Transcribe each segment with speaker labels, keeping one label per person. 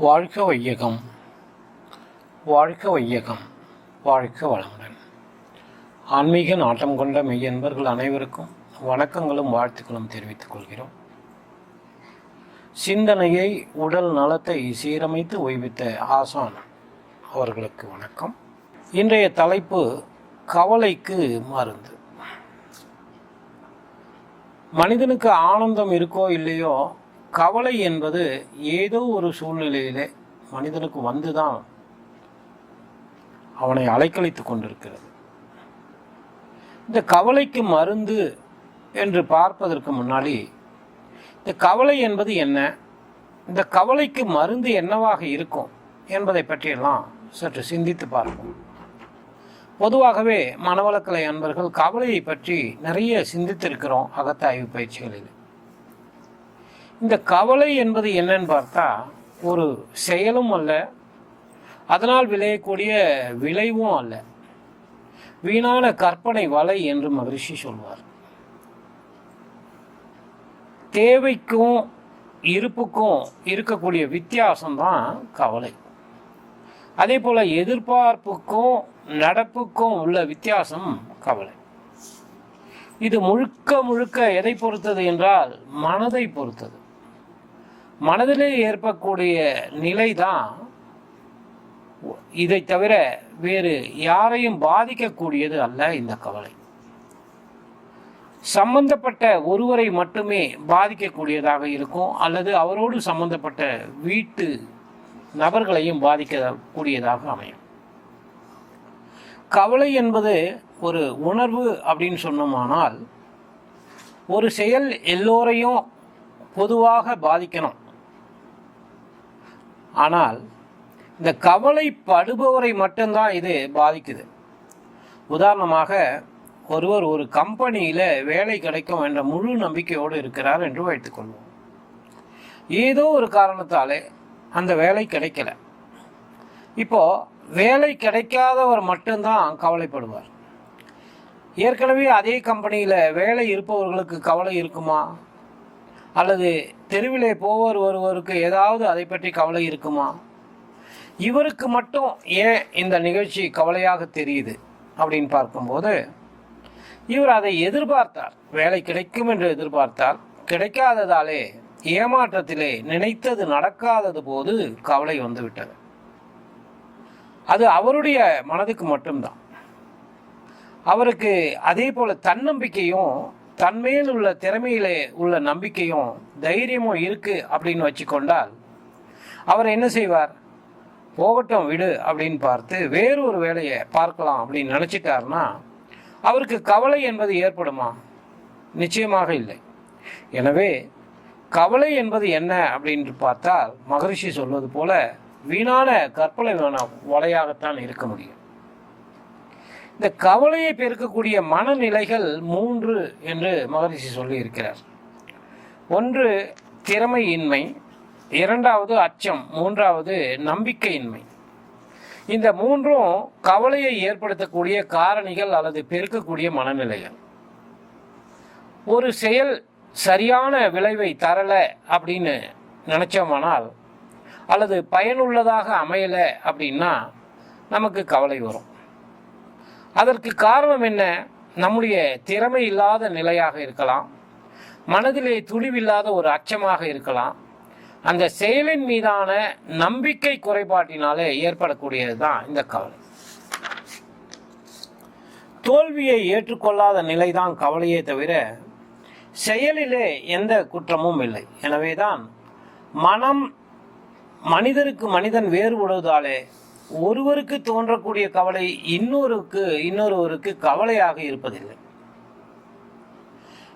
Speaker 1: வாழ்க வையகம். வாழ்க வையகம். வாழ்க வளமுடன். ஆன்மீக நாட்டம் கொண்ட மெய்யன்பர்கள் அனைவருக்கும் வணக்கங்களும் வாழ்த்துக்களும் தெரிவித்துக் கொள்கிறோம். சிந்தனையை உடல் நலத்தை சீரமைத்து ஓய்வித்த ஆசான் அவர்களுக்கு வணக்கம். இன்றைய தலைப்பு கவலைக்கு மருந்து. மனிதனுக்கு ஆனந்தம் இருக்கோ இல்லையோ கவலை என்பது ஏதோ ஒரு சூழ்நிலையிலே மனிதனுக்கு வந்துதான் அவனை அலைக்கழித்து கொண்டிருக்கிறது. இந்த கவலைக்கு மருந்து என்று பார்ப்பதற்கு முன்னாடி இந்த கவலை என்பது என்ன? இந்த கவலைக்கு மருந்து என்னவாக இருக்கும் என்பதை பற்றியெல்லாம் சற்று சிந்தித்து பார்ப்போம். பொதுவாகவே மனவளக்கலை அன்பர்கள் கவலையை பற்றி நிறைய சிந்தித்திருக்கிறோம் அகத்தாய்வு பயிற்சிகளில். இந்த கவலை என்பது என்னன்னு பார்த்தா ஒரு செயலும் அல்ல அதனால் விளையக்கூடிய விளைவும் அல்ல. வீணான கற்பனை வலை என்று மகிழ்ச்சி சொல்வார். தேவைக்கும் இருப்புக்கும் இருக்கக்கூடிய வித்தியாசம்தான் கவலை. அதே போல் எதிர்பார்ப்புக்கும் நடப்புக்கும் உள்ள வித்தியாசம் கவலை. இது முழுக்க முழுக்க எதை பொறுத்தது என்றால் மனதை பொறுத்தது. மனதிலே ஏற்படக்கூடிய நிலை தான் இதை தவிர வேறு யாரையும் பாதிக்கக்கூடியது அல்ல இந்த கவலை. சம்பந்தப்பட்ட ஒருவரை மட்டுமே பாதிக்கக்கூடியதாக இருக்கும் அல்லது அவரோடு சம்பந்தப்பட்ட வீட்டு நபர்களையும் பாதிக்கக்கூடியதாக அமையும். கவலை என்பது ஒரு உணர்வு அப்படின்னு சொன்னோமானால் ஒரு செயல் எல்லோரையும் பொதுவாக பாதிக்கணும். ஆனால் இந்த கவலைப்படுபவரை மட்டும்தான் இது பாதிக்குது. உதாரணமாக ஒருவர் ஒரு கம்பெனியில் வேலை கிடைக்கும் என்ற முழு நம்பிக்கையோடு இருக்கிறார் என்று வைத்துக்கொள்வோம் ஏதோ ஒரு காரணத்தாலே அந்த வேலை கிடைக்கல. இப்போ வேலை கிடைக்காதவர் மட்டும்தான் கவலைப்படுவார். ஏற்கனவே அதே கம்பெனியில் வேலை இருப்பவர்களுக்கு கவலை இருக்குமா? அல்லது தெருவிலே போவர் ஒருவருக்கு ஏதாவது அதை பற்றி கவலை இருக்குமா? இவருக்கு மட்டும் ஏன் இந்த நிகழ்ச்சி கவலையாக தெரியுது? அப்படின்னு பார்க்கும்போது இவர் அதை எதிர்பார்த்தார். வேலை கிடைக்கும் என்று எதிர்பார்த்தார். கிடைக்காததாலே ஏமாற்றத்திலே நினைத்தது நடக்காதது போது கவலை வந்துவிட்டது. அது அவருடைய மனதுக்கு மட்டும்தான். அவருக்கு அதே போல தன்னம்பிக்கையும் தன்மேல் உள்ள திறமையிலே உள்ள நம்பிக்கையும் தைரியமும் இருக்கு அப்படின்னு வச்சுக்கொண்டால் அவர் என்ன செய்வார்? போகட்டும் விடு அப்படின்னு பார்த்து வேறு ஒரு வேலையை பார்க்கலாம் அப்படின்னு நினச்சிட்டாருன்னா அவருக்கு கவலை என்பது ஏற்படுமா? நிச்சயமாக இல்லை. எனவே கவலை என்பது என்ன அப்படின்னு பார்த்தால் மகரிஷி சொல்வது போல வீணான கற்பனை வேணாம் வலையாகத்தான் இருக்க முடியும். இந்த கவலையை பெருக்கக்கூடிய மனநிலைகள் மூன்று என்று மகரிஷி சொல்லியிருக்கிறார். ஒன்று திறமையின்மை. இரண்டாவது அச்சம். மூன்றாவது நம்பிக்கையின்மை. இந்த மூன்றும் கவலையை ஏற்படுத்தக்கூடிய காரணிகள் அல்லது பெருக்கக்கூடிய மனநிலைகள். ஒரு செயல் சரியான விளைவை தரலை அப்படின்னு நினச்சோமானால் அல்லது பயனுள்ளதாக அமையலை அப்படின்னா நமக்கு கவலை வரும். அதற்கு காரணம் என்ன? நம்முடைய திறமை இல்லாத நிலையாக இருக்கலாம். மனதிலே துணிவில்லாத ஒரு அச்சமாக இருக்கலாம். அந்த செயலின் மீதான நம்பிக்கை குறைபாட்டினாலே ஏற்படக்கூடியது தான் இந்த கவலை. தோல்வியை ஏற்றுக்கொள்ளாத நிலைதான் கவலையே தவிர செயலிலே எந்த குற்றமும் இல்லை. எனவேதான் மனம் மனிதருக்கு மனிதன் வேறுபடுவதாலே ஒருவருக்கு தோன்றக்கூடிய கவலை இன்னொருக்கு இன்னொருவருக்கு கவலையாக இருப்பதில்லை.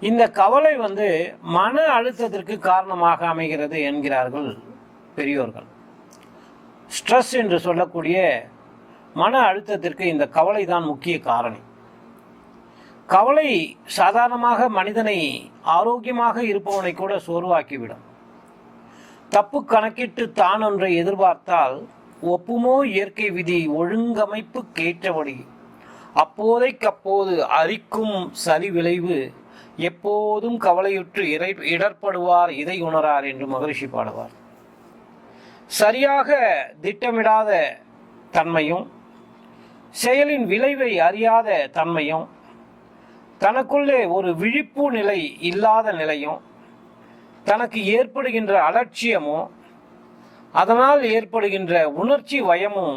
Speaker 1: இந்த கவலை வந்து மன அழுத்தத்திற்கு காரணமாக அமைகிறது என்கிறார்கள் பெரியோர்கள். ஸ்ட்ரெஸ் என்று சொல்லக்கூடிய மன அழுத்தத்திற்கு இந்த கவலை தான் முக்கிய காரணி. கவலை சாதாரணமாக மனிதனை ஆரோக்கியமாக இருப்பவனை கூட சோர்வாக்கிவிடும். தப்பு கணக்கிட்டு தான் ஒன்றை எதிர்பார்த்தால் ஒப்புமோ இயற்கை விதி ஒழுங்கமைப்பு கேட்டபடி. அப்போதைக்கப்போது அரிக்கும் சரி விளைவு எப்போதும் கவலையுற்று இறை இடர்படுவார் இதை உணரார் என்று மகரிஷி பாடுவார். சரியாக திட்டமிடாத தன்மையும் செயலின் விளைவை அறியாத தன்மையும் தனக்குள்ளே ஒரு விழிப்பு நிலை இல்லாத நிலையும் தனக்கு ஏற்படுகின்ற அலட்சியமும் அதனால் ஏற்படுகின்ற உணர்ச்சி வயமும்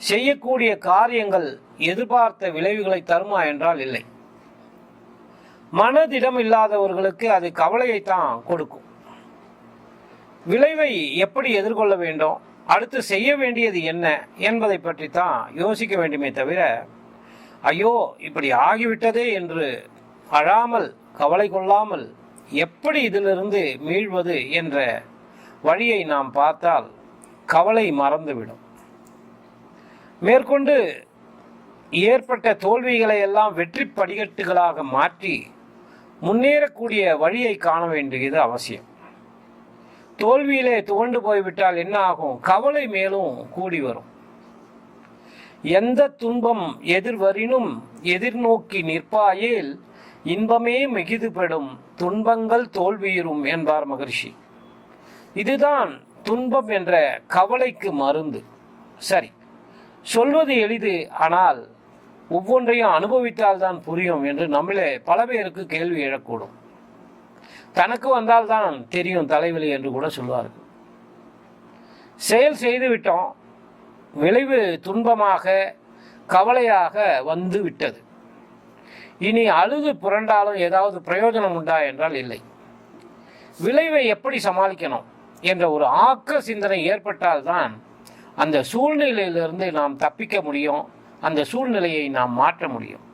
Speaker 1: செய்யக்கூடிய காரியங்கள் எதிர்பார்த்த விளைவுகளை தருமா என்றால் இல்லை. மனதிடம் இல்லாதவர்களுக்கு அது கவலையை தான் கொடுக்கும். விளைவை எப்படி எதிர்கொள்ள வேண்டும்? அடுத்து செய்ய வேண்டியது என்ன என்பதை பற்றி தான் யோசிக்க வேண்டுமே தவிர ஐயோ இப்படி ஆகிவிட்டதே என்று அழாமல் கவலை கொள்ளாமல் எப்படி இதிலிருந்து மீள்வது என்ற வழியை நாம் பார்த்தால் கவலை மறந்துவிடும். மேற்கொண்டு ஏற்பட்ட தோல்விகளை எல்லாம் வெற்றி படிக்கட்டுகளாக மாற்றி முன்னேறக்கூடிய வழியை காண வேண்டியது அவசியம். தோல்வியிலே துவண்டு போய்விட்டால் என்ன ஆகும்? கவலை மேலும் கூடி வரும். எந்த துன்பம் எதிர்வரினும் எதிர்நோக்கி நிற்பாயேல் இன்பமே மிகுதுபடும் துன்பங்கள் தோல்வியுறும் என்பார் மகிழ்ச்சி இதுதான் துன்பம் என்ற கவலைக்கு மருந்து. சரி சொல்வது எளிது ஆனால் ஒவ்வொன்றையும் அனுபவித்தால்தான் புரியும் என்று நம்மளே பல பேருக்கு கேள்வி எழக்கூடும். தனக்கு வந்தால்தான் தெரியும் தலைவலி என்று கூட சொல்வார்கள். செயல் செய்து விட்டோம் விளைவு துன்பமாக கவலையாக வந்து விட்டது. இனி அழுது புரண்டாலும் ஏதாவது பிரயோஜனம் உண்டா என்றால் இல்லை. விளைவை எப்படி சமாளிக்கணும்? என்ற ஒரு ஆக்க சிந்தனை ஏற்பட்டால்தான் அந்த சூழ்நிலையிலிருந்து நாம் தப்பிக்க முடியும் அந்த சூழ்நிலையை நாம் மாற்ற முடியும்.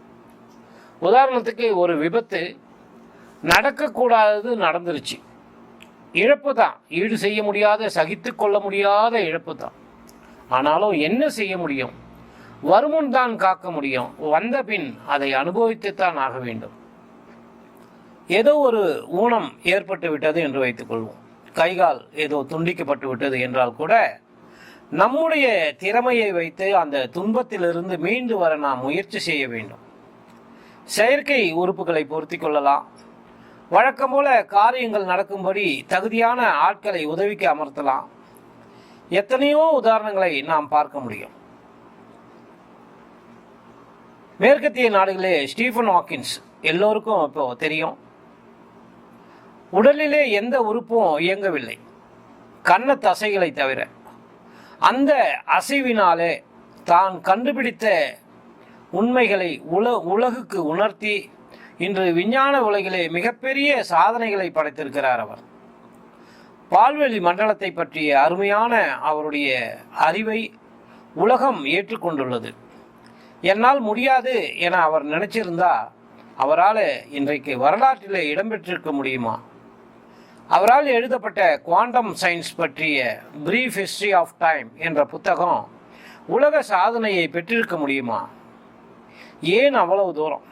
Speaker 1: உதாரணத்துக்கு ஒரு விபத்து நடக்கக்கூடாதது நடந்துருச்சு. இழப்பு தான். ஈடு செய்ய முடியாத சகித்து கொள்ள முடியாத இழப்பு தான். ஆனாலும் என்ன செய்ய முடியும்? வருமுன் தான் காக்க முடியும். வந்த பின் அதை அனுபவித்துத்தான் ஆக வேண்டும். ஏதோ ஒரு ஊனம் ஏற்பட்டு விட்டது என்று வைத்துக்கொள்வோம். கைகால் ஏதோ துண்டிக்கப்பட்டு விட்டது என்றால் கூட நம்முடைய திறமையை வைத்து அந்த துன்பத்திலிருந்து மீண்டு வர நாம் முயற்சி செய்ய வேண்டும். செயற்கை உறுப்புகளை பொருத்தி கொள்ளலாம். வழக்கம் போல காரியங்கள் நடக்கும்படி தகுதியான ஆட்களை உதவிக்கு அமர்த்தலாம். எத்தனையோ உதாரணங்களை நாம் பார்க்க முடியும். மேற்கத்திய நாடுகளே ஸ்டீஃபன் ஹாக்கின்ஸ் எல்லோருக்கும் இப்போ தெரியும். உடலிலே எந்த உறுப்பும் இயங்கவில்லை. கண்ண தசைகளை தவிர. அந்த அசைவினாலே தான் கண்டுபிடித்த உண்மைகளை உல உலகுக்கு உணர்த்தி இன்று விஞ்ஞான உலகிலே மிகப்பெரிய சாதனைகளை படைத்திருக்கிறார் அவர். பால்வெளி மண்டலத்தை பற்றிய அருமையான அவருடைய அறிவை உலகம் ஏற்றுக்கொண்டுள்ளது. என்னால் முடியாது என அவர் நினைச்சிருந்தா அவரால் இன்றைக்கு வரலாற்றிலே இடம்பெற்றிருக்க முடியுமா? அவரால் எழுதப்பட்ட குவாண்டம் சயின்ஸ் பற்றிய பிரீஃப் ஹிஸ்ட்ரி ஆஃப் டைம் என்ற புத்தகம் உலக சாதனையை பெற்றிருக்க முடியுமா? ஏன் அவ்வளவு தூரம்?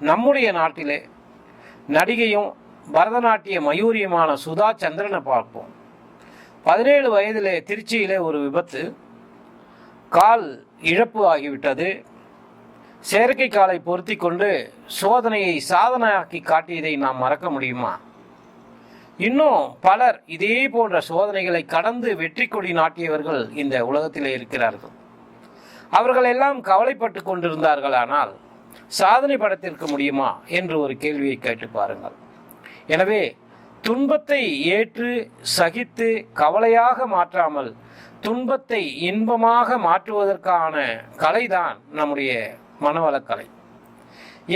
Speaker 1: நம்முடைய நாட்டிலே நடிகையும் பரதநாட்டிய மயூரியுமான சுதா சந்திரனை பார்ப்போம். பதினேழு வயதிலே திருச்சியிலே ஒரு விபத்து. கால் இழப்பு ஆகிவிட்டது. செயற்கை காலை பொருத்தி கொண்டு சோதனையை சாதனையாக்கி காட்டியதை நாம் மறக்க முடியுமா? இன்னும் பலர் இதே போன்ற சோதனைகளை கடந்து வெற்றி கொடி நாட்டியவர்கள் இந்த உலகத்திலே இருக்கிறார்கள். அவர்கள் எல்லாம் கவலைப்பட்டு கொண்டிருந்தார்களானால் சாதனை படத்திற்கு முடியுமா என்று ஒரு கேள்வியை கேட்டு பாருங்கள். எனவே துன்பத்தை ஏற்று சகித்து கவலையாக மாற்றாமல் துன்பத்தை இன்பமாக மாற்றுவதற்கான கலைதான் நம்முடைய மனவளக்கலை.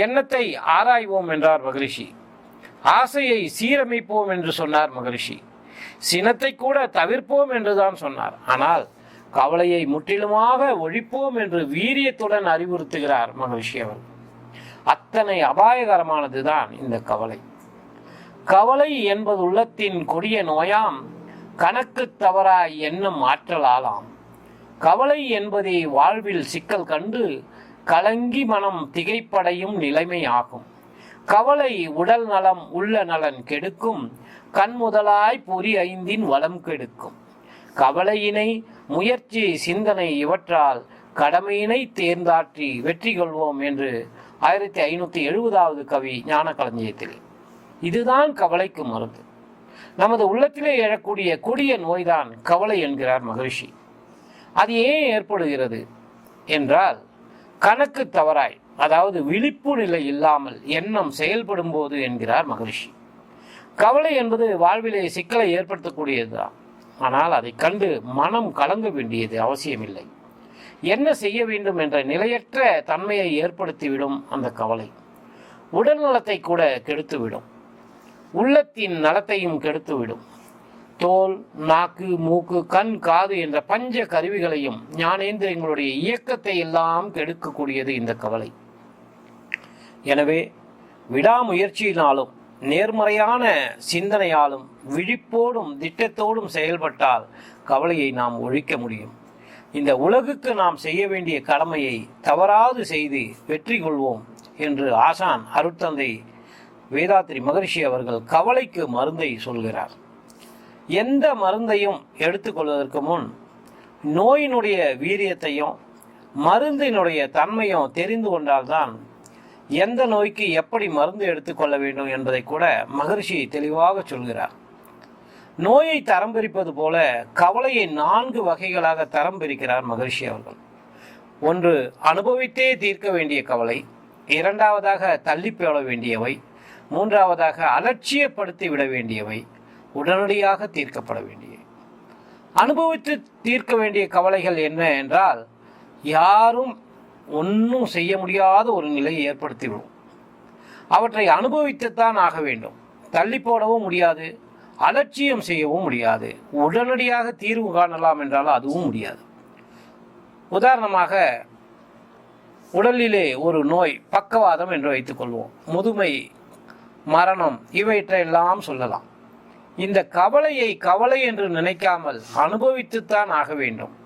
Speaker 1: எண்ணத்தை ஆராய்வோம் என்றார் மகிழ்ச்சி ஆசையை சீரமைப்போம் என்று சொன்னார் மகரிஷி. சினத்தை கூட தவிர்ப்போம் என்றுதான் சொன்னார். ஆனால் கவலையை முற்றிலுமாக ஒழிப்போம் என்று வீரியத்துடன் அறிவுறுத்துகிறார் மகரிஷி அவர் அத்தனை அபாயகரமானதுதான் இந்த கவலை. கவலை என்பது உள்ளத்தின் கொடிய நோயாம் கணக்கு தவறாய் எண்ணம் ஆற்றலாலாம். கவலை என்பதை வாழ்வில் சிக்கல் கண்டு கலங்கி மனம் திகைப்படையும் நிலைமை ஆகும். கவலை உடல் நலம் உள்ள நலன் கெடுக்கும். கண் முதலாய் பொறி ஐந்தின் வளம் கெடுக்கும். கவலையினை முயற்சி சிந்தனை இவற்றால் கடமையினை தேர்ந்தாற்றி வெற்றி கொள்வோம் என்று ஆயிரத்தி ஐநூற்றி எழுபதாவது கவி ஞான களஞ்சியத்தில் இதுதான் கவலைக்கு மருந்து. நமது உள்ளத்திலே எழக்கூடிய கொடிய நோய்தான் கவலை என்கிறார் மகிழ்ச்சி அது ஏன் ஏற்படுகிறது? என்றால் கணக்கு தவறாய் அதாவது விழிப்பு நிலை இல்லாமல் எண்ணம் செயல்படும் போது என்கிறார் மகரிஷி. கவலை என்பது வாழ்விலே சிக்கலை ஏற்படுத்தக்கூடியதுதான். ஆனால் அதை கண்டு மனம் கலங்க வேண்டியது அவசியமில்லை. என்ன செய்ய வேண்டும் என்ற நிலையற்ற தன்மையை ஏற்படுத்திவிடும் அந்த கவலை. உடல் நலத்தை கூட கெடுத்துவிடும். உள்ளத்தின் நலத்தையும் கெடுத்துவிடும். தோல் நாக்கு மூக்கு கண் காது என்ற பஞ்ச கருவிகளையும் ஞானேந்திரங்களுடைய இயக்கத்தை எல்லாம் கெடுக்கக்கூடியது இந்த கவலை. எனவே விடாமுயற்சியினாலும் நேர்மறையான சிந்தனையாலும் விழிப்போடும் திட்டத்தோடும் செயல்பட்டால் கவலையை நாம் ஒழிக்க முடியும். இந்த உலகுக்கு நாம் செய்ய வேண்டிய கடமையை தவறாது செய்து வெற்றி கொள்வோம் என்று ஆசான் அருட்தந்தை வேதாத்ரி மகரிஷி அவர்கள் கவலைக்கு மருந்தை சொல்கிறார். எந்த மருந்தையும் எடுத்துக்கொள்வதற்கு முன் நோயினுடைய வீரியத்தையும் மருந்தினுடைய தன்மையும் தெரிந்து கொண்டால்தான் எந்த நோய்க்கு எப்படி மருந்து எடுத்துக்கொள்ள வேண்டும் என்பதை கூட மகரிஷி தெளிவாக சொல்கிறார். நோயை தரம் பிரிப்பது போல கவலையை நான்கு வகைகளாக தரம் பிரிக்கிறார் மகரிஷி அவர்கள். ஒன்று அனுபவித்தே தீர்க்க வேண்டிய கவலை. இரண்டாவதாக தள்ளி வேண்டியவை. மூன்றாவதாக அலட்சியப்படுத்தி விட வேண்டியவை. உடனடியாக தீர்க்கப்பட வேண்டிய அனுபவித்து தீர்க்க வேண்டிய கவலைகள் என்ன என்றால் யாரும் ஒன்றும் செய்ய முடியாத ஒரு நிலையை ஏற்படுத்திவிடும். அவற்றை அனுபவித்துத்தான் ஆக வேண்டும். தள்ளி போடவும் முடியாது அலட்சியம் செய்யவும் முடியாது. உடனடியாக தீர்வு காணலாம் என்றால் அதுவும் முடியாது. உதாரணமாக உடலிலே ஒரு நோய் பக்கவாதம் என்று வைத்துக்கொள்வோம் முதுமை மரணம் இவற்றையெல்லாம் சொல்லலாம். இந்த கவலையை கவலை என்று நினைக்காமல் அனுபவித்துத்தான் ஆக வேண்டும்.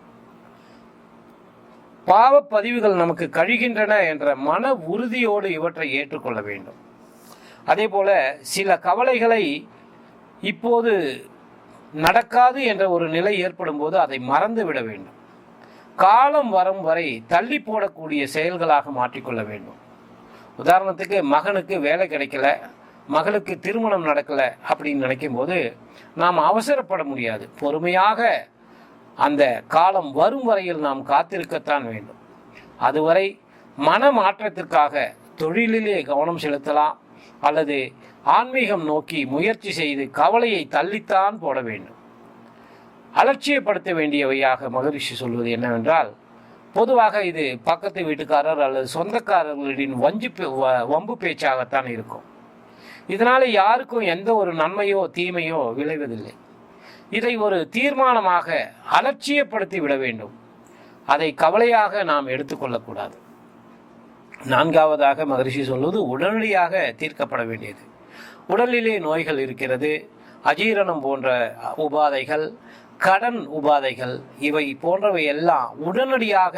Speaker 1: பாவ பதிவுகள் நமக்கு கழிகின்றன என்ற மன உறுதியோடு இவற்றை ஏற்றுக்கொள்ள வேண்டும். அதே போல சில கவலைகளை இப்போது நடக்காது என்ற ஒரு நிலை ஏற்படும் போது அதை மறந்து விட வேண்டும். காலம் வரும் வரை தள்ளி போடக்கூடிய செயல்களாக மாற்றிக்கொள்ள வேண்டும். உதாரணத்துக்கு மகனுக்கு வேலை கிடைக்கல மகளுக்கு திருமணம் நடக்கல அப்படின்னு நினைக்கும் போது நாம் அவசரப்பட முடியாது. பொறுமையாக அந்த காலம் வரும் வரையில் நாம் காத்திருக்கத்தான் வேண்டும். அதுவரை மன மாற்றத்திற்காக தொழிலிலே கவனம் செலுத்தலாம் அல்லது ஆன்மீகம் நோக்கி முயற்சி செய்து கவலையை தள்ளித்தான் போட வேண்டும். அலட்சியப்படுத்த வேண்டியவையாக மகரிஷி சொல்வது என்னவென்றால் பொதுவாக இது பக்கத்து வீட்டுக்காரர் அல்லது சொந்தக்காரர்களின் வஞ்சு பே- வ- வம்பு பேச்சாகத்தான் இருக்கும். இதனால் யாருக்கும் எந்த ஒரு நன்மையோ தீமையோ விளைவதில்லை. இதை ஒரு தீர்மானமாக அலட்சியப்படுத்தி விட வேண்டும். அதை கவலையாக நாம் எடுத்துக்கொள்ளக்கூடாது நான்காவதாக மகரிஷி சொல்வது உடனடியாக தீர்க்கப்பட வேண்டியது. உடலிலே நோய்கள் இருக்கிறது அஜீரணம் போன்ற உபாதைகள் கடன் உபாதைகள் இவை போன்றவை எல்லாம் உடனடியாக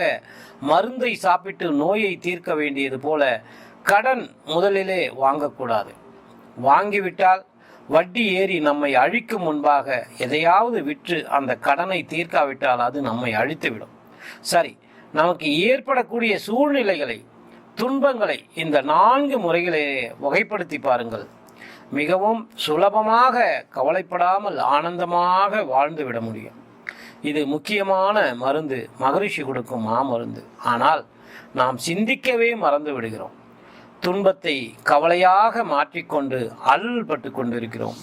Speaker 1: மருந்தை சாப்பிட்டு நோயை தீர்க்க வேண்டியது போல கடன் முதலிலே வாங்கக்கூடாது. வாங்கிவிட்டால் வட்டி ஏறி நம்மை அழிக்கும் முன்பாக எதையாவது விற்று அந்த கடனை தீர்க்காவிட்டால் அது நம்மை அழித்துவிடும். சரி நமக்கு ஏற்படக்கூடிய சூழ்நிலைகளை துன்பங்களை இந்த நான்கு முறைகளை வகைப்படுத்தி பாருங்கள். மிகவும் சுலபமாக கவலைப்படாமல் ஆனந்தமாக வாழ்ந்து விட முடியும். இது முக்கியமான மருந்து மகரிஷி கொடுக்கும் மாமருந்து. ஆனால் நாம் சிந்திக்கவே மறந்து விடுகிறோம். துன்பத்தை கவலையாக மாற்றிக்கொண்டு அருள்பட்டு கொண்டிருக்கிறோம்.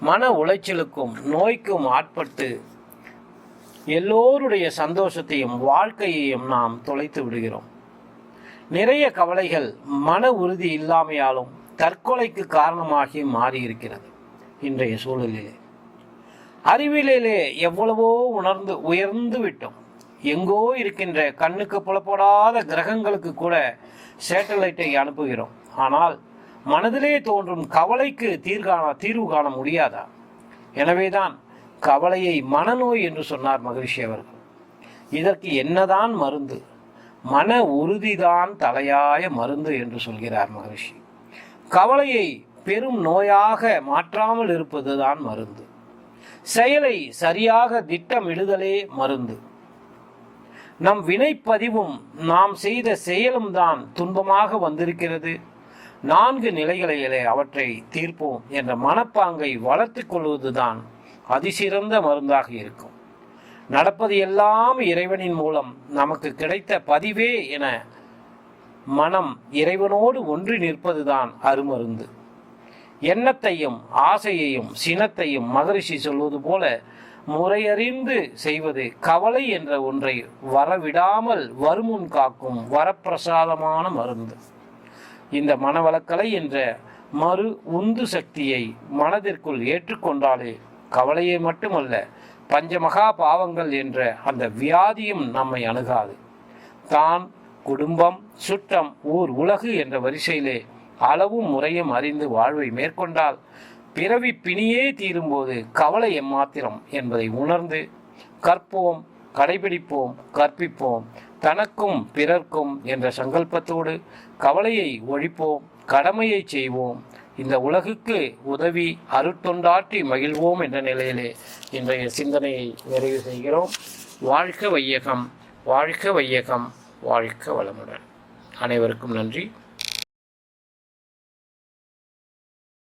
Speaker 1: மன உளைச்சலுக்கும் நோய்க்கும் ஆட்பட்டு எல்லோருடைய சந்தோஷத்தையும் வாழ்க்கையையும் நாம் தொலைத்து விடுகிறோம். நிறைய கவலைகள் மன உறுதி இல்லாமையாலும் தற்கொலைக்கு காரணமாகி மாறியிருக்கிறது இன்றைய சூழலிலே. அறிவியலிலே எவ்வளவோ உணர்ந்து உயர்ந்து விட்டோம். எங்கோ இருக்கின்ற கண்ணுக்கு புலப்படாத கிரகங்களுக்கு கூட சேட்டலைட்டை அனுப்புகிறோம். ஆனால் மனதிலே தோன்றும் கவலைக்கு தீர்காண தீர்வு காண முடியாதா? எனவேதான் கவலையை மனநோய் என்று சொன்னார் மகிழ்ச்சி அவர்கள். இதற்கு என்னதான் மருந்து? மன உறுதிதான் தலையாய மருந்து என்று சொல்கிறார் மகிழ்ச்சி கவலையை பெரும் நோயாக மாற்றாமல் இருப்பதுதான் மருந்து. செயலை சரியாக திட்டமிடுதலே மருந்து. நம் வினைப்பதிவும் நாம் செய்த செயலும் தான் துன்பமாக வந்திருக்கிறது. நான்கு நிலைகளிலே அவற்றை தீர்ப்போம் என்ற மனப்பாங்கை வளர்த்து கொள்வதுதான் அதிசிறந்த மருந்தாக இருக்கும். நடப்பது எல்லாம் இறைவனின் மூலம் நமக்கு கிடைத்த பதிவே என மனம் இறைவனோடு ஒன்றி நிற்பதுதான் அருமருந்து. எண்ணத்தையும் ஆசையையும் சினத்தையும் மகரிஷி சொல்வது போல முறையறிந்து செய்வது கவலை என்ற ஒன்றை வரவிடாமல் வருமுன் காக்கும் வரப்பிரசாதமான மருந்து. இந்த மனவளக்கலை என்ற மறு உந்து சக்தியை மனதிற்குள் ஏற்றுக்கொண்டாலே கவலையை மட்டுமல்ல பஞ்சமகா பாவங்கள் என்ற அந்த வியாதியும் நம்மை அணுகாது. தான் குடும்பம் சுற்றம் ஊர் உலகு என்ற வரிசையிலே அளவும் முறையும் அறிந்து வாழ்வை மேற்கொண்டால் பிறவி பிணியே தீரும்போது கவலை எம்மாத்திரம் என்பதை உணர்ந்து கற்போம் கடைபிடிப்போம் கற்பிப்போம் தனக்கும் பிறர்க்கும் என்ற சங்கல்பத்தோடு கவலையை ஒழிப்போம் கடமையை செய்வோம். இந்த உலகுக்கு உதவி அருட்டொண்டாற்றி மகிழ்வோம் என்ற நிலையிலே இன்றைய சிந்தனையை நிறைவு செய்கிறோம். வாழ்க வையகம் வாழ்க வையகம் வாழ்க வளமுடன். அனைவருக்கும் நன்றி.